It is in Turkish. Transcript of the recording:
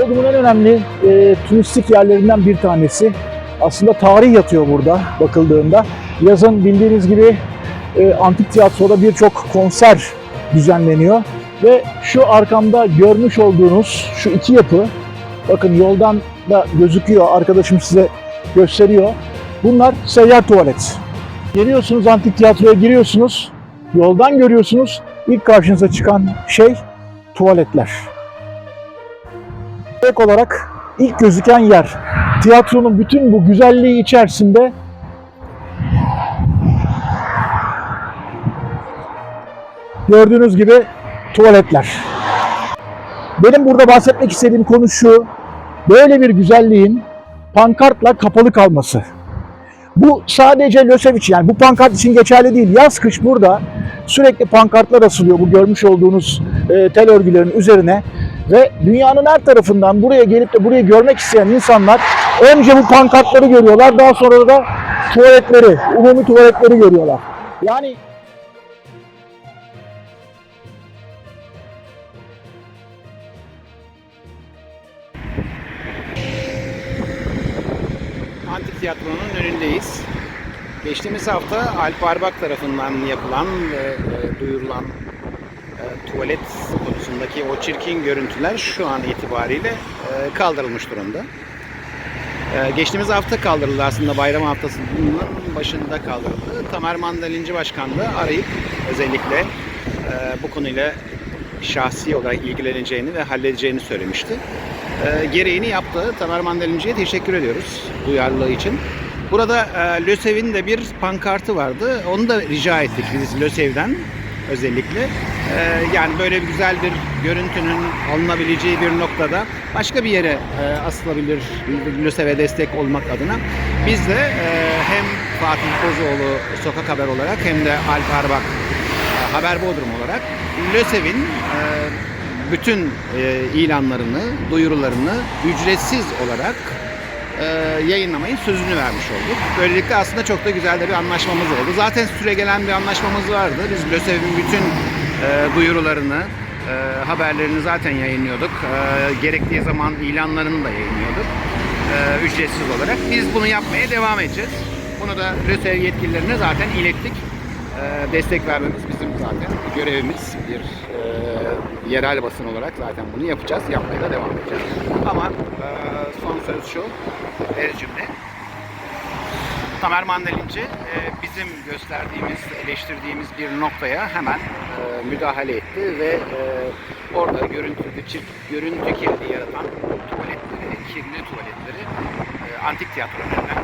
Bodrum'un en önemli e, turistik yerlerinden bir tanesi. Aslında tarih yatıyor burada bakıldığında. Yazın bildiğiniz gibi e, antik tiyatroda birçok konser düzenleniyor. Ve şu arkamda görmüş olduğunuz şu iki yapı, bakın yoldan da gözüküyor, arkadaşım size gösteriyor. Bunlar seyyar tuvalet. Geliyorsunuz antik tiyatroya giriyorsunuz, yoldan görüyorsunuz, ilk karşınıza çıkan şey tuvaletler. İlk olarak ilk gözüken yer. Tiyatronun bütün bu güzelliği içerisinde gördüğünüz gibi tuvaletler. Benim burada bahsetmek istediğim konu şu. Böyle bir güzelliğin pankartla kapalı kalması. Bu sadece LÖSEV için yani bu pankart için geçerli değil. Yaz kış burada sürekli pankartlar asılıyor bu görmüş olduğunuz e, tel örgülerin üzerine ve dünyanın her tarafından buraya gelip de burayı görmek isteyen insanlar önce bu pankartları görüyorlar daha sonra da tuvaletleri, umumi tuvaletleri görüyorlar. Yani Antik Tiyatro'nun önündeyiz. Geçtiğimiz hafta Alp Arbak tarafından yapılan ve e, duyurulan tuvalet konusundaki o çirkin görüntüler şu an itibariyle e, kaldırılmış durumda. E, geçtiğimiz hafta kaldırıldı aslında bayram haftasının başında kaldırıldı. Tamer Mandalinci Başkan da arayıp özellikle e, bu konuyla şahsi olarak ilgileneceğini ve halledeceğini söylemişti. Gereğini yaptı. Tamer Mandalinci'ye teşekkür ediyoruz duyarlılığı için. Burada LÖSEV'in de bir pankartı vardı. Onu da rica ettik biz LÖSEV'den özellikle. E, yani böyle bir güzel bir görüntünün alınabileceği bir noktada başka bir yere e, asılabilir LÖSEV'e destek olmak adına. Biz de e, hem Fatih Kozoğlu Sokak Haber olarak hem de Alp Arbak e, Haber Bodrum olarak LÖSEV'in e, bütün e, ilanlarını, duyurularını ücretsiz olarak e, yayınlamayı sözünü vermiş olduk. Böylelikle aslında çok da güzel de bir anlaşmamız oldu. Zaten süre gelen bir anlaşmamız vardı. Biz LÖSEV'in bütün e, duyurularını, e, haberlerini zaten yayınlıyorduk. E, gerektiği zaman ilanlarını da yayınlıyorduk. E, ücretsiz olarak. Biz bunu yapmaya devam edeceğiz. Bunu da LÖSEV yetkililerine zaten ilettik. E, destek vermemiz bizim zaten görevimiz. Bir e, yerel basın olarak zaten bunu yapacağız. Yapmaya da devam edeceğiz. Ama e, son söz şu. Her cümle. Tamer Mandalinci e, bizim gösterdiğimiz, eleştirdiğimiz bir noktaya hemen e, müdahale etti ve e, orada görüntüde çirk, görüntü kirliliği yaratan tuvaletleri, kirli tuvaletleri e, antik tiyatrolarından